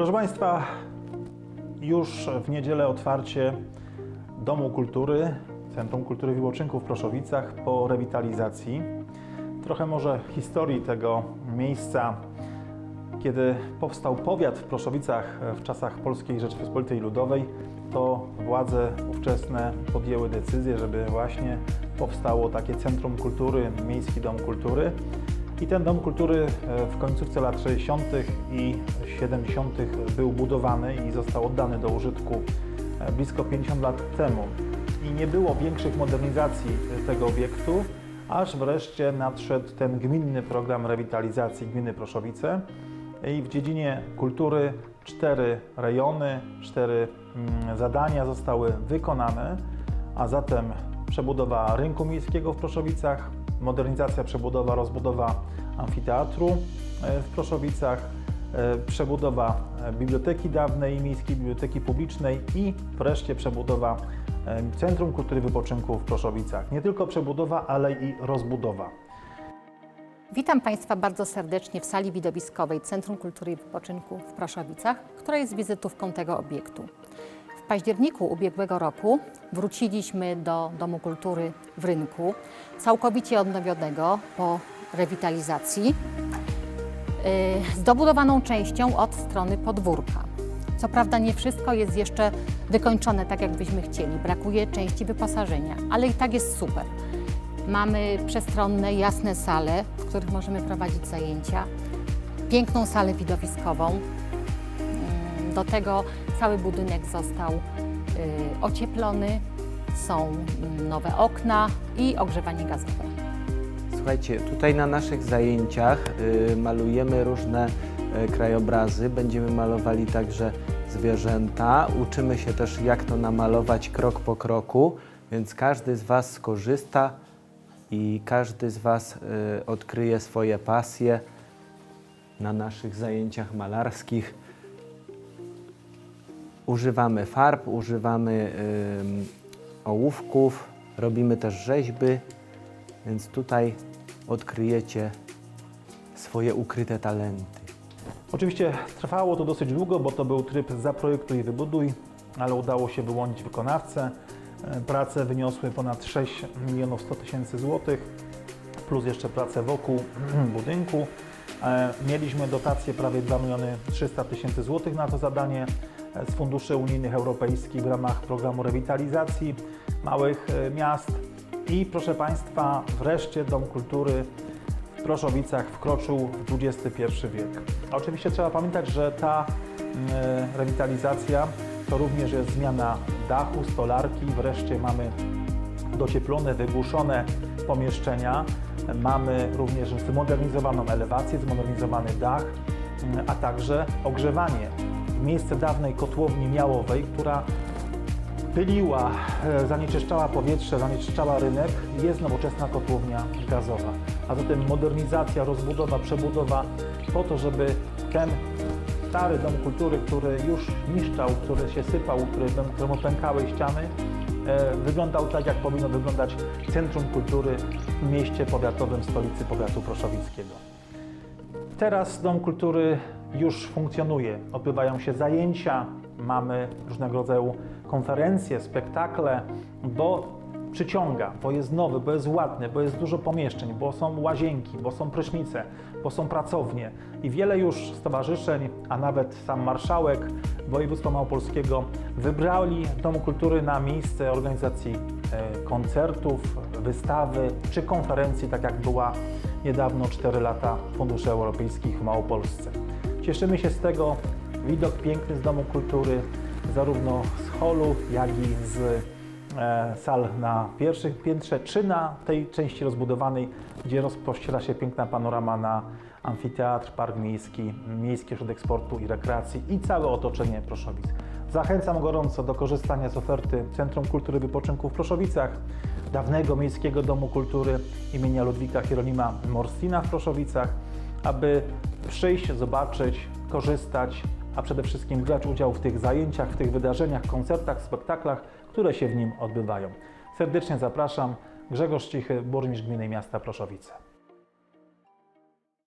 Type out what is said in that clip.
Proszę Państwa, już w niedzielę otwarcie Domu Kultury, Centrum Kultury Wyłoczynków w Proszowicach po rewitalizacji. Trochę może historii tego miejsca, kiedy powstał powiat w Proszowicach w czasach Polskiej Rzeczypospolitej Ludowej, to władze ówczesne podjęły decyzję, żeby właśnie powstało takie Centrum Kultury, Miejski Dom Kultury. I ten Dom Kultury e, w końcówce lat 60. i 70. był budowany i został oddany do użytku e, blisko 50 lat temu. I nie było większych modernizacji e, tego obiektu, aż wreszcie nadszedł ten gminny program rewitalizacji gminy Proszowice. I w dziedzinie kultury cztery rejony, cztery mm, zadania zostały wykonane, a zatem przebudowa rynku miejskiego w Proszowicach, modernizacja, przebudowa, rozbudowa amfiteatru e, w Proszowicach, e, przebudowa e, biblioteki dawnej, miejskiej biblioteki publicznej i wreszcie przebudowa Centrum Kultury Wypoczynku w Proszowicach. Nie tylko przebudowa, ale i rozbudowa. Witam Państwa bardzo serdecznie w sali widowiskowej Centrum Kultury i Wypoczynku w Proszowicach, która jest wizytówką tego obiektu. Październiku ubiegłego roku wróciliśmy do Domu Kultury w Rynku, całkowicie odnowionego po rewitalizacji, yy, z dobudowaną częścią od strony podwórka. Co prawda nie wszystko jest jeszcze wykończone tak, jak byśmy chcieli. Brakuje części wyposażenia, ale i tak jest super. Mamy przestronne, jasne sale, w których możemy prowadzić zajęcia, piękną salę widowiskową. Mm, Do tego cały budynek został y, ocieplony, są mm, nowe okna i ogrzewanie gazowe. Słuchajcie, tutaj na naszych zajęciach y, malujemy różne y, krajobrazy. Będziemy malowali także zwierzęta. Uczymy się też, jak to namalować krok po kroku, więc każdy z Was skorzysta i każdy z Was y, odkryje swoje pasje na naszych zajęciach malarskich. Używamy farb, używamy ołówków, robimy też rzeźby, więc tutaj odkryjecie swoje ukryte talenty. Oczywiście trwało to dosyć długo, bo to był tryb zaprojektuj i wybuduj, ale udało się wyłonić wykonawcę. E, Prace wyniosły ponad 6 milionów 100 tysięcy złotych, plus jeszcze prace wokół budynku. E, Mieliśmy dotację prawie 2 miliony 300 tysięcy złotych na to zadanie z funduszy unijnych europejskich w ramach programu rewitalizacji małych e, miast. I proszę Państwa, wreszcie Dom Kultury w Proszowicach wkroczył w XXI wiek. Oczywiście trzeba pamiętać, że ta mm, rewitalizacja to również jest zmiana dachu, stolarki, wreszcie mamy docieplone, wygłuszone pomieszczenia. Mamy również zmodernizowaną elewację, zmodernizowany dach, mm, a także ogrzewanie. Miejsce dawnej kotłowni miałowej, która pyliła, e, zanieczyszczała powietrze, zanieczyszczała rynek, jest nowoczesna kotłownia gazowa. A zatem modernizacja, rozbudowa, przebudowa po to, żeby ten stary dom kultury, który już niszczał, który się sypał, który, któremu pękały ściany, e, wyglądał tak, jak powinno wyglądać Centrum Kultury w mieście powiatowym, stolicy powiatu proszowickiego. Teraz Dom Kultury już funkcjonuje. Odbywają się zajęcia, mamy różnego rodzaju konferencje, spektakle, bo przyciąga, bo jest nowy, bo jest ładny, bo jest dużo pomieszczeń, bo są łazienki, bo są prysznice, bo są pracownie i wiele już stowarzyszeń, a nawet sam marszałek województwa małopolskiego wybrali Dom Kultury na miejsce organizacji e, koncertów, wystawy czy konferencji, tak jak była niedawno 4 lata Funduszy Europejskich w Małopolsce. Cieszymy się z tego. Widok piękny z Domu Kultury, zarówno z holu, jak i z e, sal na pierwszym piętrze, czy na tej części rozbudowanej, gdzie rozpościera się piękna panorama na amfiteatr, park miejski, miejski ośrodek sportu i rekreacji i całe otoczenie Proszowic. Zachęcam gorąco do korzystania z oferty Centrum Kultury Wypoczynku w Proszowicach, dawnego Miejskiego Domu Kultury imienia Ludwika Hieronima Morstina w Proszowicach, aby przyjść, zobaczyć, korzystać, a przede wszystkim brać udział w tych zajęciach, w tych wydarzeniach, koncertach, spektaklach, które się w nim odbywają. Serdecznie zapraszam. Grzegorz Cichy, burmistrz gminy miasta Proszowice.